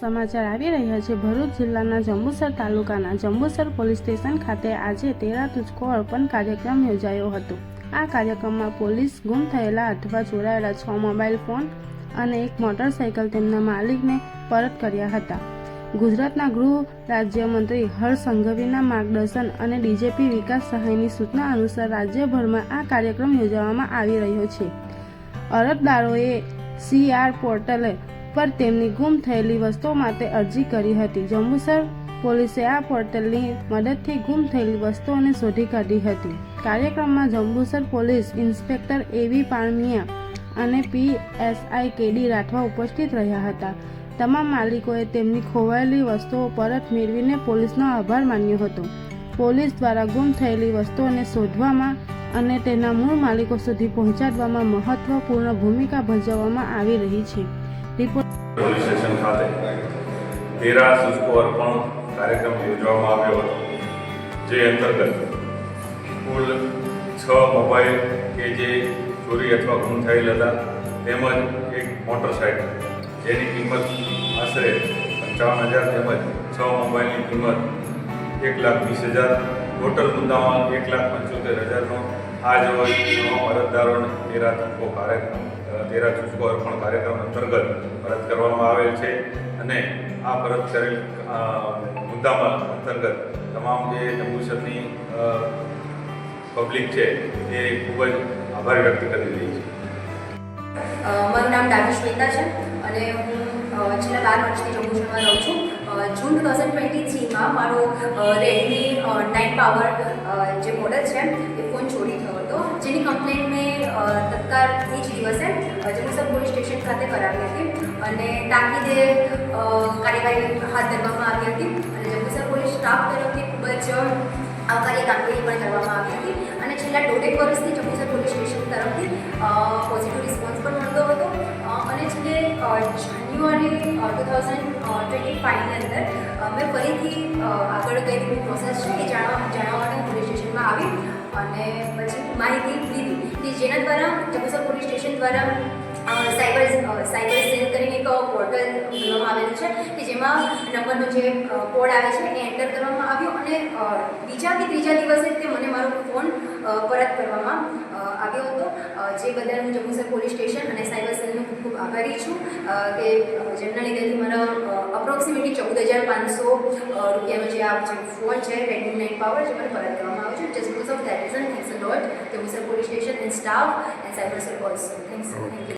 સમાચાર આવી રહ્યા છે. ભરૂચ જિલ્લાના જંબુસર તાલુકાના જંબુસર પોલીસ સ્ટેશન ખાતે આજે તેરા તુચકો અર્પણ કાર્યક્રમ યોજાયો હતો. આ કાર્યક્રમમાં પોલીસ ગુમ થયેલા અથવા ચોરાયેલા છ મોબાઈલ ફોન અને એક મોટરસાયકલ તેમના માલિકને પરત કર્યા હતા. ગુજરાતના ગૃહ રાજ્યમંત્રી હર્ષ સંઘવીના માર્ગદર્શન અને ડીજેપી વિકાસ સહાયની સૂચના અનુસાર રાજ્યભરમાં આ કાર્યક્રમ યોજવામાં આવી રહ્યો છે. અરજદારોએ સીઆર પોર્ટલ પર તેમની ગુમ થયેલી વસ્તુઓ માટે અરજી કરી હતી. જંબુસર પોલીસે આ પોર્ટલની મદદથી ગુમ થયેલી વસ્તુઓને શોધી કાઢી હતી. કાર્યક્રમમાં જંબુસર પોલીસ ઇન્સ્પેક્ટર એવી પાણમિયા અને પીએસઆઈ કેડી રાઠવા ઉપસ્થિત રહ્યા હતા. તમામ માલિકોએ તેમની ખોવાયેલી વસ્તુઓ પરત મેળવીને પોલીસનો આભાર માન્યો હતો. પોલીસ દ્વારા ગુમ થયેલી વસ્તુઓને શોધવામાં અને તેના મૂળ માલિકો સુધી પહોંચાડવામાં મહત્વપૂર્ણ ભૂમિકા ભજવવામાં આવી રહી છે. પોલીસ સ્ટેશન ખાતે તેરા શુષ્કો અર્પણ કાર્યક્રમ યોજવામાં આવ્યો હતો, જે અંતર્ગત કુલ છ મોબાઈલ કે જે ચોરી અથવા ગુમ થયેલ હતા, તેમજ એક મોટરસાઇકલ, જેની કિંમત આશરે પંચાવન હજાર તેમજ છ મોબાઈલની કિંમત એક લાખ વીસ હજાર, ટોટલ મુદ્દામાં એક લાખ પંચોતેર હજારનો આ રોજ તમામ અરજદારોને તેરા તૂકો કાર્યક્રમ તેરા ચૂસકો અર્પણ કાર્યક્રમ અંતર્ગત પરત કરવામાં આવેલ છે અને આ પરત કરેલ મુદ્દામાં અંતર્ગત તમામ જે જંબુસરની પબ્લિક છે એ ખૂબ જ આભાર વ્યક્ત કરી રહી છે. મારું નામ ડાભી શ્વેતા છે અને હું છેલ્લા બાર વર્ષથી જમ્મુશરમાં રહું છું. જૂન ટુ થાઉઝન્ડ ટ્વેન્ટી થ્રીમાં મારો રેડમી નાઇન પાવર જે મોડલ છે એ ફોન ચોરી થયો હતો. જેની કમ્પ્લેન મેં તત્કાળ એ જ દિવસે અ, પોલીસ સ્ટેશન ખાતે કરાવી હતી અને તાકીદે કાર્યવાહી હાથ ધરવામાં આવી હતી અને જંબુસર પોલીસ સ્ટાફ તરફથી ખૂબ જ આવકારી કામગીરી પણ કરવામાં આવી હતી અને છેલ્લા દોઢેક વર્ષથી જંબુસર પોલીસ સ્ટેશન તરફથી પોઝિટિવ રિસ્પોન્સ પણ મળતો હતો. અને છેલ્લે જાન્યુઆરી ટુ થાઉઝન્ડ ટ્વેન્ટી ફાઇવની અંદર મેં ફરીથી આગળ કઈ રીતની પ્રોસેસ છે એ જાણવા જાણવા માટે પોલીસ સ્ટેશનમાં આવી. અને પછી માહિતી લીધી. કે જેના દ્વારા જંબુસર પોલીસ સ્ટેશન દ્વારા સાયબર સાયબર સેલ કરીને એક પોર્ટલ ખોલવામાં આવેલું છે કે જેમાં નંબરનો જે કોડ આવે છે એ એન્ટર કરવામાં આવ્યો અને બીજા કે ત્રીજા દિવસે તે મને મારો ફોન પરત કરવામાં આવ્યો હતો. જે બદલ હું જંબુસર પોલીસ સ્ટેશન અને સાયબર સેલનો ખૂબ ખૂબ આભારી છું. કે જેમના લીધેથી મારા અપ્રોક્સિમેટલી ચૌદ હજાર પાંચસો રૂપિયાનો જે આ જે ફોન છે રેડમી નાઇન પાવર જે મને પરત કરવામાં આવ્યો છે. Just lot. There was a police station and staff and cyber also. Thanks. Okay. Thank you.